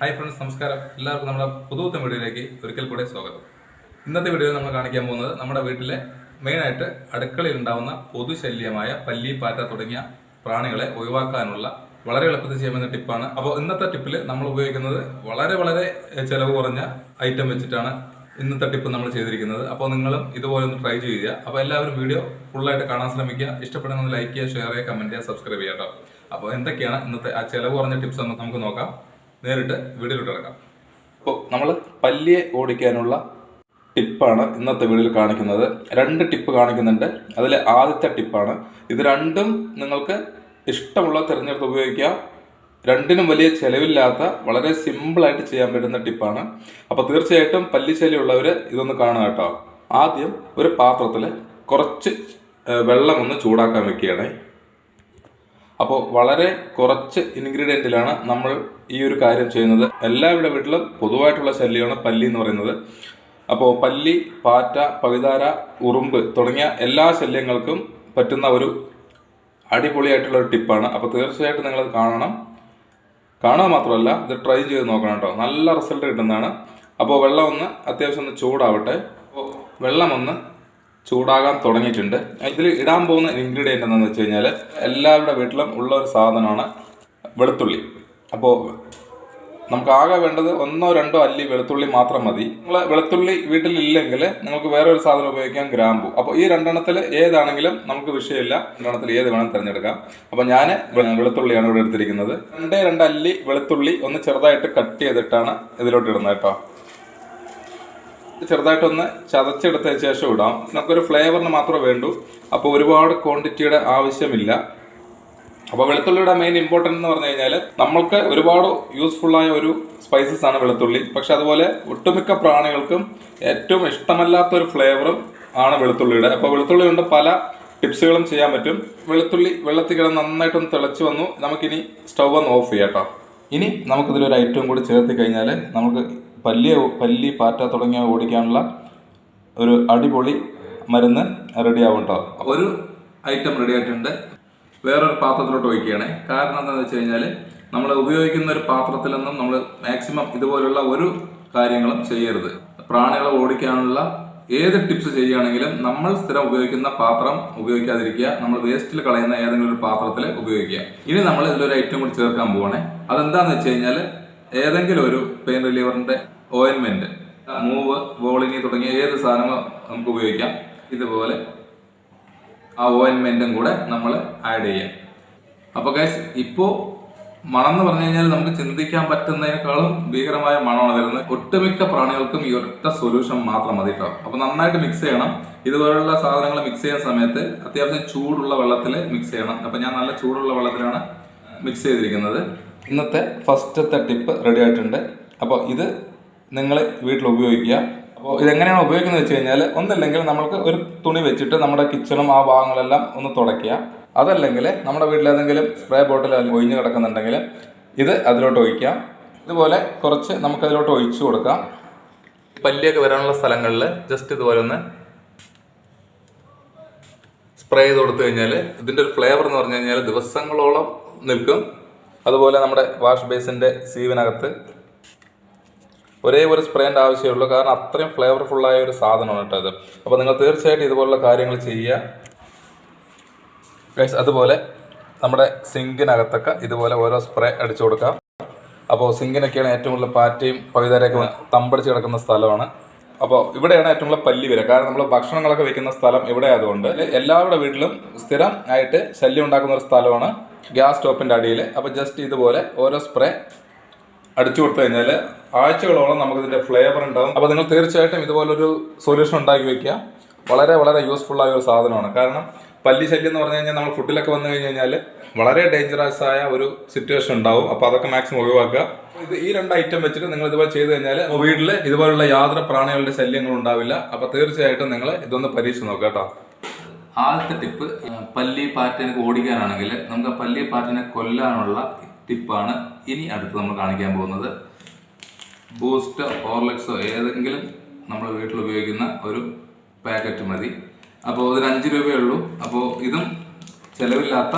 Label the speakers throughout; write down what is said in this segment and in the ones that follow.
Speaker 1: Hi friends നമസ്കാരം. എല്ലാവർക്കും നമ്മുടെ പുതുവത്തെ വീഡിയോയിലേക്ക് ഒരിക്കൽ കൂടെ സ്വാഗതം. ഇന്നത്തെ വീഡിയോയിൽ നമ്മൾ കാണിക്കാൻ പോകുന്നത് നമ്മുടെ വീട്ടിലെ മെയിനായിട്ട് അടുക്കളയിൽ ഉണ്ടാവുന്ന പൊതുശല്യമായ പല്ലി പാറ്റ തുടങ്ങിയ പ്രാണികളെ ഒഴിവാക്കാനുള്ള വളരെ എളുപ്പത്തിൽ ചെയ്യാവുന്ന ടിപ്പാണ്. അപ്പോൾ ഇന്നത്തെ ടിപ്പിൽ നമ്മൾ ഉപയോഗിക്കുന്നത് വളരെ വളരെ ചിലവ് കുറഞ്ഞ ഐറ്റം വെച്ചിട്ടാണ് ഇന്നത്തെ ടിപ്പ് നമ്മൾ ചെയ്തിരിക്കുന്നത്. അപ്പോൾ നിങ്ങളും ഇതുപോലെ ഒന്ന് ട്രൈ ചെയ്യുക. അപ്പോൾ എല്ലാവരും വീഡിയോ ഫുള്ളായിട്ട് കാണാൻ ശ്രമിക്കുക. ഇഷ്ടപ്പെടുന്നത് ലൈക്ക് ചെയ്യുക ഷെയർ ചെയ്യുക കമന്റ് ചെയ്യുക സബ്സ്ക്രൈബ് ചെയ്യുക കേട്ടോ. അപ്പോൾ എന്തൊക്കെയാണ് ഇന്നത്തെ ആ ചിലവ് കുറഞ്ഞ ടിപ്സ് നമുക്ക് നോക്കാം. നേരിട്ട് വീഡിയോയിലോട്ട് ഇറക്കാം അപ്പോൾ നമ്മൾ പല്ലിയെ ഓടിക്കാനുള്ള ടിപ്പാണ് ഇന്നത്തെ വീഡിയോയിൽ കാണിക്കുന്നത്. രണ്ട് ടിപ്പ് കാണിക്കുന്നുണ്ട്. അതിൽ ആദ്യത്തെ ടിപ്പാണ്. ഇത് രണ്ടും നിങ്ങൾക്ക് ഇഷ്ടമുള്ള തിരഞ്ഞെടുത്ത് ഉപയോഗിക്കാം. രണ്ടിനും വലിയ ചിലവില്ലാത്ത വളരെ സിമ്പിളായിട്ട് ചെയ്യാൻ പറ്റുന്ന ടിപ്പാണ്. അപ്പോൾ തീർച്ചയായിട്ടും പല്ലി ശല്യമുള്ളവർ ഇതൊന്ന് കാണുക കേട്ടോ. ആദ്യം ഒരു പാത്രത്തിൽ കുറച്ച് വെള്ളം ഒന്ന് ചൂടാക്കാൻ വെക്കുകയാണ്. അപ്പോൾ വളരെ കുറച്ച് ഇൻഗ്രീഡിയന്റിലാണ് നമ്മൾ ഈ ഒരു കാര്യം ചെയ്യുന്നത് എല്ലാവരുടെ വീട്ടിലും പൊതുവായിട്ടുള്ള ശല്യമാണ് പല്ലി എന്ന് പറയുന്നത്. അപ്പോൾ പല്ലി പാറ്റ പവിതാര ഉറുമ്പ് തുടങ്ങിയ എല്ലാ ശല്യങ്ങൾക്കും പറ്റുന്ന ഒരു അടിപൊളിയായിട്ടുള്ള ഒരു ടിപ്പാണ്. അപ്പോൾ തീർച്ചയായിട്ടും നിങ്ങളത് കാണണം. കാണുക മാത്രമല്ല ഇത് ട്രൈ ചെയ്ത് നോക്കണം കേട്ടോ. നല്ല റിസൾട്ട് കിട്ടുന്നതാണ്. അപ്പോൾ വെള്ളം ഒന്ന് അത്യാവശ്യം ഒന്ന് ചൂടാവട്ടെ. അപ്പോൾ വെള്ളം ഒന്ന് ചൂടാകാൻ തുടങ്ങിയിട്ടുണ്ട്. ഇതിൽ ഇടാൻ പോകുന്ന ഇൻഗ്രീഡിയന്റ് എന്താണെന്ന് വെച്ച് കഴിഞ്ഞാൽ എല്ലാവരുടെ വീട്ടിലും ഉള്ള ഒരു സാധനമാണ് വെളുത്തുള്ളി. അപ്പോൾ നമുക്ക് ആകെ വേണ്ടത് ഒന്നോ രണ്ടോ അല്ലി വെളുത്തുള്ളി മാത്രം മതി. നിങ്ങൾ വെളുത്തുള്ളി വീട്ടിലില്ലെങ്കിൽ നിങ്ങൾക്ക് വേറെ ഒരു സാധനം ഉപയോഗിക്കാം ഗ്രാമ്പു. അപ്പോൾ ഈ രണ്ടെണ്ണത്തിൽ ഏതാണെങ്കിലും നമുക്ക് വിഷയമില്ല. രണ്ടെണ്ണത്തിൽ ഏത് വേണം തിരഞ്ഞെടുക്കാം. അപ്പോൾ ഞാൻ വെളുത്തുള്ളിയാണ് ഇവിടെ എടുത്തിരിക്കുന്നത്. രണ്ടേ രണ്ട് അല്ലി വെളുത്തുള്ളി ഒന്ന് ചെറുതായിട്ട് കട്ട് ചെയ്തിട്ടാണ് ഇതിലോട്ട് ഇടുന്നത് കേട്ടോ. ചെറുതായിട്ടൊന്ന് ചതച്ചെടുത്തതിന് ശേഷം ഇടാം. നമുക്കൊരു ഫ്ലേവറിന് മാത്രമേ വേണ്ടൂ. അപ്പോൾ ഒരുപാട് ക്വാണ്ടിറ്റിയുടെ ആവശ്യമില്ല. അപ്പോൾ വെളുത്തുള്ളിയുടെ മെയിൻ ഇമ്പോർട്ടന്റ് എന്ന് പറഞ്ഞു കഴിഞ്ഞാൽ നമ്മൾക്ക് ഒരുപാട് യൂസ്ഫുൾ ആയ ഒരു സ്പൈസസ് ആണ് വെളുത്തുള്ളി. പക്ഷെ അതുപോലെ ഒട്ടുമിക്ക പ്രാണികൾക്കും ഏറ്റവും ഇഷ്ടമല്ലാത്ത ഒരു ഫ്ലേവറും ആണ് വെളുത്തുള്ളിയുടെ. അപ്പോൾ വെളുത്തുള്ളി കൊണ്ട് പല ടിപ്സുകളും ചെയ്യാൻ പറ്റും. വെളുത്തുള്ളി വെള്ളത്തിൽ കിടന്ന് നന്നായിട്ടൊന്ന് തിളച്ച് വന്നു. നമുക്കിനി സ്റ്റൗ ഒന്ന് ഓഫ് ചെയ്യാം കേട്ടോ. ഇനി നമുക്കിതിലൊരു ഐറ്റം കൂടി ചേർത്ത് കഴിഞ്ഞാൽ നമുക്ക് പല്ലിയ പല്ലി പാറ്റ തുടങ്ങിയ ഓടിക്കാനുള്ള ഒരു അടിപൊളി മരുന്ന് റെഡി ആവും കേട്ടോ. ഒരു ഐറ്റം റെഡി ആയിട്ടുണ്ട്. വേറൊരു പാത്രത്തിലോട്ട് ഒഴിക്കുകയാണ്. കാരണം എന്താണെന്ന് വെച്ച് കഴിഞ്ഞാൽ നമ്മൾ ഉപയോഗിക്കുന്ന ഒരു പാത്രത്തിൽ നിന്നും നമ്മൾ മാക്സിമം ഇതുപോലുള്ള ഒരു കാര്യങ്ങളും ചെയ്യരുത്. പ്രാണികളെ ഓടിക്കാനുള്ള ഏത് ടിപ്സ് ചെയ്യുകയാണെങ്കിലും നമ്മൾ സ്ഥിരം ഉപയോഗിക്കുന്ന പാത്രം ഉപയോഗിക്കാതിരിക്കുക നമ്മൾ വേസ്റ്റിൽ കളയുന്ന ഏതെങ്കിലും ഒരു പാത്രത്തിൽ ഉപയോഗിക്കുക. ഇനി നമ്മൾ ഇതിലൊരു ഐറ്റം കൂടി ചേർക്കാൻ പോവാണേ. അതെന്താണെന്ന് വെച്ച് കഴിഞ്ഞാൽ ഏതെങ്കിലും ഒരു പെയിൻ റിലീവറിന്റെ ഓയിൻമെന്റ് മൂവ് വോളിനി തുടങ്ങിയ ഏത് സാധനങ്ങളും നമുക്ക് ഉപയോഗിക്കാം. ഇതുപോലെ ആ ഓയിൻമെന്റും കൂടെ നമ്മൾ ആഡ് ചെയ്യാം. അപ്പോൾ ഗൈസ് ഇപ്പോൾ മണം എന്ന് പറഞ്ഞു കഴിഞ്ഞാൽ നമുക്ക് ചിന്തിക്കാൻ പറ്റുന്നതിനേക്കാളും ഭീകരമായ മണമാണ് വരുന്നത് ഒട്ടുമിക്ക പ്രാണികൾക്കും ഈ ഒറ്റ സൊല്യൂഷൻ മാത്രം മതി കേട്ടോ അപ്പോൾ നന്നായിട്ട് മിക്സ് ചെയ്യണം. ഇതുപോലുള്ള സാധനങ്ങൾ മിക്സ് ചെയ്യുന്ന സമയത്ത് അത്യാവശ്യം ചൂടുള്ള വെള്ളത്തിൽ മിക്സ് ചെയ്യണം. അപ്പോൾ ഞാൻ നല്ല ചൂടുള്ള വെള്ളത്തിലാണ് മിക്സ് ചെയ്തിരിക്കുന്നത്. ഇന്നത്തെ ഫസ്റ്റത്തെ ടിപ്പ് റെഡി ആയിട്ടുണ്ട്. അപ്പോൾ ഇത് നിങ്ങൾ വീട്ടിൽ ഉപയോഗിക്കുക. അപ്പോൾ ഇതെങ്ങനെയാണ് ഉപയോഗിക്കുന്നത് വെച്ച് കഴിഞ്ഞാൽ ഒന്നല്ലെങ്കിൽ നമുക്ക് ഒരു തുണി വെച്ചിട്ട് നമ്മുടെ കിച്ചണും ആ ഭാഗങ്ങളെല്ലാം ഒന്ന് തുടയ്ക്കുക. അതല്ലെങ്കിൽ നമ്മുടെ വീട്ടിൽ ഏതെങ്കിലും സ്പ്രേ ബോട്ടിൽ ഒഴിഞ്ഞ് കിടക്കുന്നുണ്ടെങ്കിൽ ഇത് അതിലോട്ട് ഒഴിക്കാം ഇതുപോലെ കുറച്ച് നമുക്കതിലോട്ട് ഒഴിച്ചു കൊടുക്കാം. പല്ലിയൊക്കെ വരാനുള്ള സ്ഥലങ്ങളിൽ ജസ്റ്റ് ഇതുപോലെ ഒന്ന് സ്പ്രേ ചെയ്ത് കൊടുത്തു കഴിഞ്ഞാൽ ഇതിന്റെ ഒരു ഫ്ലേവർ എന്ന് പറഞ്ഞു കഴിഞ്ഞാൽ ദിവസങ്ങളോളം നിൽക്കും. അതുപോലെ നമ്മുടെ വാഷ് ബേസിന്റെ സീവിനകത്ത് ഒരേ ഒരു സ്പ്രേന്റെ ആവശ്യമുള്ളൂ കാരണം അത്രയും ഫ്ലേവർഫുള്ളായ ഒരു സാധനമാണ് കേട്ടോ അത് അപ്പോൾ നിങ്ങൾ തീർച്ചയായിട്ടും ഇതുപോലുള്ള കാര്യങ്ങൾ ചെയ്യുക. അതുപോലെ നമ്മുടെ സിങ്കിനകത്തൊക്കെ ഇതുപോലെ ഓരോ സ്പ്രേ അടിച്ചു കൊടുക്കാം. അപ്പോൾ സിങ്കിനൊക്കെയാണ് ഏറ്റവും കൂടുതൽ പാറ്റയും പഴുതാരയൊക്കെ തമ്പടിച്ച് കിടക്കുന്ന സ്ഥലമാണ്. അപ്പോൾ ഇവിടെയാണ് ഏറ്റവും കൂടുതൽ പല്ലി വരിക. കാരണം നമ്മൾ ഭക്ഷണങ്ങളൊക്കെ വെക്കുന്ന സ്ഥലം ഇവിടെ ആയതുകൊണ്ട് എല്ലാവരുടെ വീട്ടിലും സ്ഥിരം ആയിട്ട് ശല്യം ഉണ്ടാക്കുന്ന ഒരു സ്ഥലമാണ് ഗ്യാസ് സ്റ്റോപ്പിന്റെ അടിയിൽ അപ്പോൾ ജസ്റ്റ് ഇതുപോലെ ഓരോ സ്പ്രേ അടിച്ചു കൊടുത്തു കഴിഞ്ഞാൽ ആഴ്ചകളോളം നമുക്കിതിന്റെ ഫ്ലേവർ ഉണ്ടാകും അപ്പോൾ നിങ്ങൾ തീർച്ചയായിട്ടും ഇതുപോലൊരു സൊല്യൂഷൻ ഉണ്ടാക്കി വെക്കുക. വളരെ വളരെ യൂസ്ഫുൾ ആയ ഒരു സാധനമാണ്. കാരണം പല്ലി ശല്യം എന്ന് പറഞ്ഞു കഴിഞ്ഞാൽ നമ്മൾ ഫുഡിലൊക്കെ വന്നു കഴിഞ്ഞ് കഴിഞ്ഞാൽ വളരെ ഡേഞ്ചറസ് ആയ ഒരു സിറ്റുവേഷൻ ഉണ്ടാവും. അപ്പോൾ അതൊക്കെ മാക്സിമം ഒഴിവാക്കുക. ഇത് ഈ രണ്ട് ഐറ്റം വെച്ചിട്ട് നിങ്ങൾ ഇതുപോലെ ചെയ്തു കഴിഞ്ഞാൽ വീട്ടിൽ ഇതുപോലുള്ള യാതൊരു പ്രാണികളുടെ ശല്യങ്ങളും ഉണ്ടാവില്ല. അപ്പോൾ തീർച്ചയായിട്ടും നിങ്ങൾ ഇതൊന്ന് പരീക്ഷിച്ച് നോക്കുക കേട്ടോ. ആദ്യത്തെ ടിപ്പ് പല്ലി പാറ്റനെ ഓടിക്കാനാണെങ്കിൽ നമുക്ക് പല്ലി പാറ്റനെ കൊല്ലാനുള്ള ടിപ്പാണ് ഇനി അടുത്ത് നമ്മൾ കാണിക്കാൻ പോകുന്നത്. ബൂസ്റ്റോ ഹോർലിക്സോ ഏതെങ്കിലും നമ്മൾ വീട്ടിൽ ഉപയോഗിക്കുന്ന ഒരു പാക്കറ്റ് മതി. അപ്പോൾ ഇതിന് അഞ്ച് രൂപയേ ഉള്ളൂ. അപ്പോൾ ഇതും ചിലവില്ലാത്ത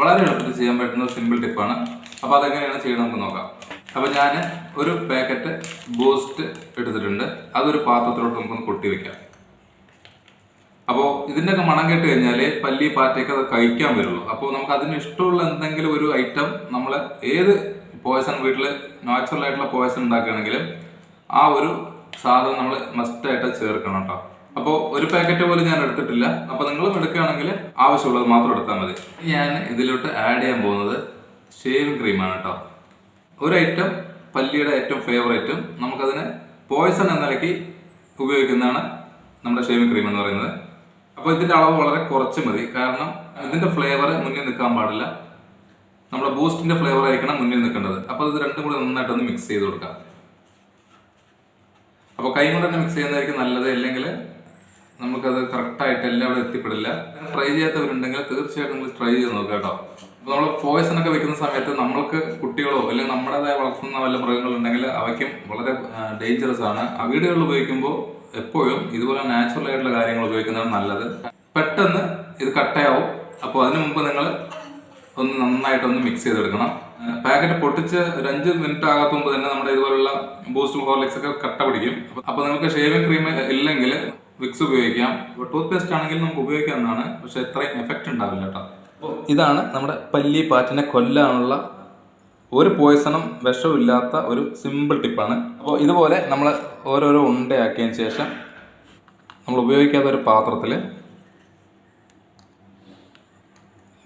Speaker 1: വളരെ എളുപ്പത്തിൽ ചെയ്യാൻ പറ്റുന്ന സിമ്പിൾ ടിപ്പാണ് അപ്പോൾ അതെങ്ങനെയാണ് ചെയ്യണം നമുക്ക് നോക്കാം. അപ്പോൾ ഞാൻ ഒരു പാക്കറ്റ് ബൂസ്റ്റ് എടുത്തിട്ടുണ്ട്. അതൊരു പാത്രത്തിലോട്ട് നമുക്കൊന്ന് കൊട്ടി വെക്കാം. അപ്പോൾ ഇതിന്റെയൊക്കെ മണം കേട്ട് കഴിഞ്ഞാൽ പല്ലി പാറ്റയൊക്കെ അത് കഴിക്കാൻ വരുള്ളൂ. അപ്പോൾ നമുക്ക് അതിന് ഇഷ്ടമുള്ള എന്തെങ്കിലും ഒരു ഐറ്റം നമ്മൾ ഏത് പോയസൺ വീട്ടിൽ നാച്ചുറൽ ആയിട്ടുള്ള പോയസൺ ഉണ്ടാക്കുകയാണെങ്കിലും ആ ഒരു സാധനം നമ്മൾ മസ്റ്റായിട്ട് ചേർക്കണം കേട്ടോ. അപ്പോൾ ഒരു പാക്കറ്റ് പോലും ഞാൻ എടുത്തിട്ടില്ല. അപ്പോൾ നിങ്ങളും എടുക്കുകയാണെങ്കിൽ ആവശ്യമുള്ളത് മാത്രം എടുത്താൽ മതി. ഞാൻ ഇതിലോട്ട് ആഡ് ചെയ്യാൻ പോകുന്നത് ഷേവിംഗ് ക്രീമാണ് കേട്ടോ. ഒരു ഐറ്റം പല്ലിയുടെ ഏറ്റവും ഫേവറേറ്റും നമുക്കതിന് പോയ്സൺ എന്ന നിലയ്ക്ക് ഉപയോഗിക്കുന്നതാണ് നമ്മുടെ ഷേവിംഗ് ക്രീം എന്ന് പറയുന്നത്. അപ്പോൾ ഇതിന്റെ അളവ് വളരെ കുറച്ച് മതി. കാരണം ഇതിന്റെ ഫ്ലേവർ മുന്നിൽ നിൽക്കാൻ പാടില്ല. നമ്മുടെ ബൂസ്റ്റിന്റെ ഫ്ലേവർ ആയിരിക്കണം മുന്നിൽ നിൽക്കേണ്ടത്. അപ്പോൾ ഇത് രണ്ടും കൂടി നന്നായിട്ടൊന്ന് മിക്സ് ചെയ്ത് കൊടുക്കാം. അപ്പോൾ കൈ കൊണ്ട് തന്നെ മിക്സ് ചെയ്യുന്നതായിരിക്കും നല്ലത്. അല്ലെങ്കിൽ നമുക്കത് കറക്റ്റായിട്ട് എല്ലാവരും എത്തിപ്പെടില്ല. ട്രൈ ചെയ്യാത്തവരുണ്ടെങ്കിൽ തീർച്ചയായിട്ടും നിങ്ങൾ ട്രൈ ചെയ്ത് നോക്കുക കേട്ടോ. അപ്പോൾ നമ്മൾ പോയ്സൺ ഒക്കെ വെക്കുന്ന സമയത്ത് നമ്മൾക്ക് കുട്ടികളോ അല്ലെങ്കിൽ നമ്മുടേതായ വളർത്തുന്ന വല്ല മൃഗങ്ങളുണ്ടെങ്കിൽ അവയ്ക്കും വളരെ ഡേഞ്ചറസ് ആണ്. ആ വീടുകളിൽ ഉപയോഗിക്കുമ്പോൾ എപ്പോഴും ഇതുപോലെ നാച്ചുറൽ ആയിട്ടുള്ള കാര്യങ്ങൾ ഉപയോഗിക്കുന്നതാണ് നല്ലത്. പെട്ടെന്ന് ഇത് കട്ടയാവും. അപ്പോൾ അതിനു മുമ്പ് നിങ്ങൾ ഒന്ന് നന്നായിട്ടൊന്ന് മിക്സ് ചെയ്തെടുക്കണം. പാക്കറ്റ് പൊട്ടിച്ച് ഒരു അഞ്ച് മിനിറ്റ് ആകാത്ത മുമ്പ് തന്നെ നമ്മുടെ ഇതുപോലുള്ള ബൂസ്റ്റ് ഹോർലിക്സ് ഒക്കെ കട്ട പിടിക്കും. അപ്പോൾ നിങ്ങൾക്ക് ഷേവിംഗ് ക്രീം ഇല്ലെങ്കിൽ വിക്സ് ഉപയോഗിക്കാം. ടൂത്ത് പേസ്റ്റ് ആണെങ്കിൽ നമുക്ക് ഉപയോഗിക്കാവുന്നതാണ്. പക്ഷെ ഇത്രയും എഫക്റ്റ് ഉണ്ടാവില്ല കേട്ടോ. ഇതാണ് നമ്മുടെ പല്ലി പാറ്റിനെ കൊല്ലാനുള്ള ഒരു പോയിസണും വിഷവും ഇല്ലാത്ത ഒരു സിമ്പിൾ ടിപ്പാണ് അപ്പോൾ ഇതുപോലെ നമ്മൾ ഓരോരോ ഉണ്ടയാക്കിയതിന് ശേഷം നമ്മൾ ഉപയോഗിക്കാത്ത ഒരു പാത്രത്തിൽ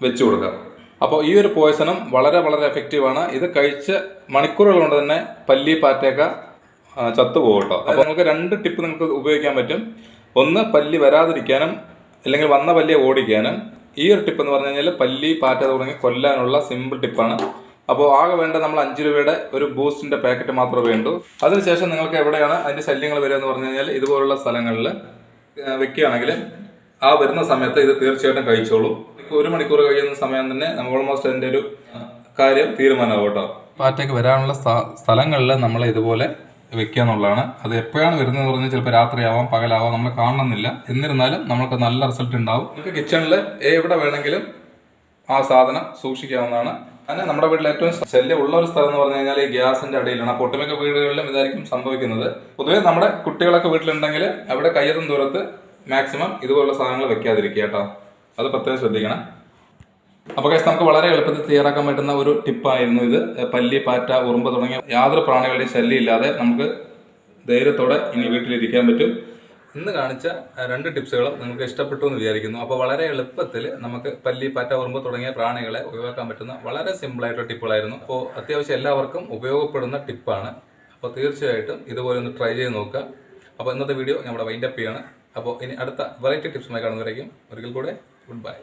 Speaker 1: വെച്ച് കൊടുക്കാം. അപ്പോൾ ഈ ഒരു പോയിസണും വളരെ വളരെ എഫക്റ്റീവാണ് ഇത് കഴിച്ച് മണിക്കൂറുകൾ കൊണ്ട് തന്നെ പല്ലി ചത്തുപോകട്ടോ. ചത്തുപോകും അപ്പോൾ നമുക്ക് രണ്ട് ടിപ്പ് നിങ്ങൾക്ക് ഉപയോഗിക്കാൻ പറ്റും. ഒന്ന് പല്ലി വരാതിരിക്കാനും അല്ലെങ്കിൽ വന്ന പല്ലിയെ ഓടിക്കാനും. ഈ ഒരു ടിപ്പ് എന്ന് പറഞ്ഞു കഴിഞ്ഞാൽ പല്ലി പാറ്റ തുടങ്ങി കൊല്ലാനുള്ള സിമ്പിൾ ടിപ്പാണ് അപ്പോൾ ആകെ വേണ്ട നമ്മൾ അഞ്ച് രൂപയുടെ ഒരു ബൂസ്റ്റിന്റെ പാക്കറ്റ് മാത്രമേ വേണ്ടൂ. അതിനുശേഷം നിങ്ങൾക്ക് എവിടെയാണ് അതിന്റെ ശല്യങ്ങൾ വരിക എന്ന് പറഞ്ഞു കഴിഞ്ഞാൽ ഇതുപോലുള്ള സ്ഥലങ്ങളിൽ വെക്കുകയാണെങ്കിൽ ആ വരുന്ന സമയത്ത് ഇത് തീർച്ചയായിട്ടും കഴിച്ചോളൂ. ഒരു മണിക്കൂർ കഴിയുന്ന സമയം തന്നെ നമുക്ക് ഓൾമോസ്റ്റ് അതിന്റെ ഒരു കാര്യം തീരുമാനമാവും കേട്ടോ. പാറ്റയ്ക്ക് വരാനുള്ള സ്ഥലങ്ങളിൽ നമ്മൾ ഇതുപോലെ വെക്കുക എന്നുള്ളതാണ്. അത് എപ്പോഴാണ് വരുന്നത് പറഞ്ഞാൽ ചിലപ്പോൾ രാത്രിയാവാം പകലാവാം നമ്മൾ കാണണമെന്നില്ല. എന്നിരുന്നാലും നമുക്ക് നല്ല റിസൾട്ട് ഉണ്ടാവും. നമുക്ക് കിച്ചണിൽ എവിടെ വേണമെങ്കിലും ആ സാധനം സൂക്ഷിക്കാവുന്നതാണ്. അങ്ങനെ നമ്മുടെ വീട്ടിൽ ഏറ്റവും ശല്യം ഉള്ള ഒരു സ്ഥലം എന്ന് പറഞ്ഞു കഴിഞ്ഞാൽ ഈ ഗ്യാസിന്റെ അടിയിലാണ്. അപ്പോൾ ഒട്ടുമിക്ക വീടുകളിലും ഇതായിരിക്കും സംഭവിക്കുന്നത്. പൊതുവേ നമ്മുടെ കുട്ടികളൊക്കെ വീട്ടിലുണ്ടെങ്കിൽ അവിടെ കയ്യെത്തും ദൂരത്ത് മാക്സിമം ഇതുപോലുള്ള സാധനങ്ങൾ വെക്കാതിരിക്കുക കേട്ടോ. അത് പ്രത്യേകം ശ്രദ്ധിക്കണം. അപ്പോൾ കേസ് നമുക്ക് വളരെ എളുപ്പത്തിൽ തയ്യാറാക്കാൻ പറ്റുന്ന ഒരു ടിപ്പായിരുന്നു ഇത്. പല്ലി പാറ്റ ഉറുമ്പ് തുടങ്ങിയ യാതൊരു പ്രാണികളുടെയും ശല്യം ഇല്ലാതെ നമുക്ക് ധൈര്യത്തോടെ ഇനി വീട്ടിലിരിക്കാൻ പറ്റും. ഇന്ന് കാണിച്ച രണ്ട് ടിപ്സുകളും നിങ്ങൾക്ക് ഇഷ്ടപ്പെട്ടു എന്ന് വിചാരിക്കുന്നു. അപ്പോൾ വളരെ എളുപ്പത്തിൽ നമുക്ക് പല്ലി പാറ്റ ഉറുമ്പ് തുടങ്ങിയ പ്രാണികളെ ഒഴിവാക്കാൻ പറ്റുന്ന വളരെ സിമ്പിളായിട്ടുള്ള ടിപ്പുകളായിരുന്നു. അപ്പോൾ അത്യാവശ്യം എല്ലാവർക്കും ഉപയോഗപ്പെടുന്ന ടിപ്പാണ്. അപ്പോൾ തീർച്ചയായിട്ടും ഇതുപോലെ ഒന്ന് ട്രൈ ചെയ്ത് നോക്കുക. അപ്പോൾ ഇന്നത്തെ വീഡിയോ നമ്മുടെ വൈൻഡപ്പ് ചെയ്യാണ്. അപ്പോൾ ഇനി അടുത്ത വെറൈറ്റി ടിപ്സുമായി കാണുന്നവരേക്കും ഒരിക്കൽ കൂടെ ഗുഡ് ബൈ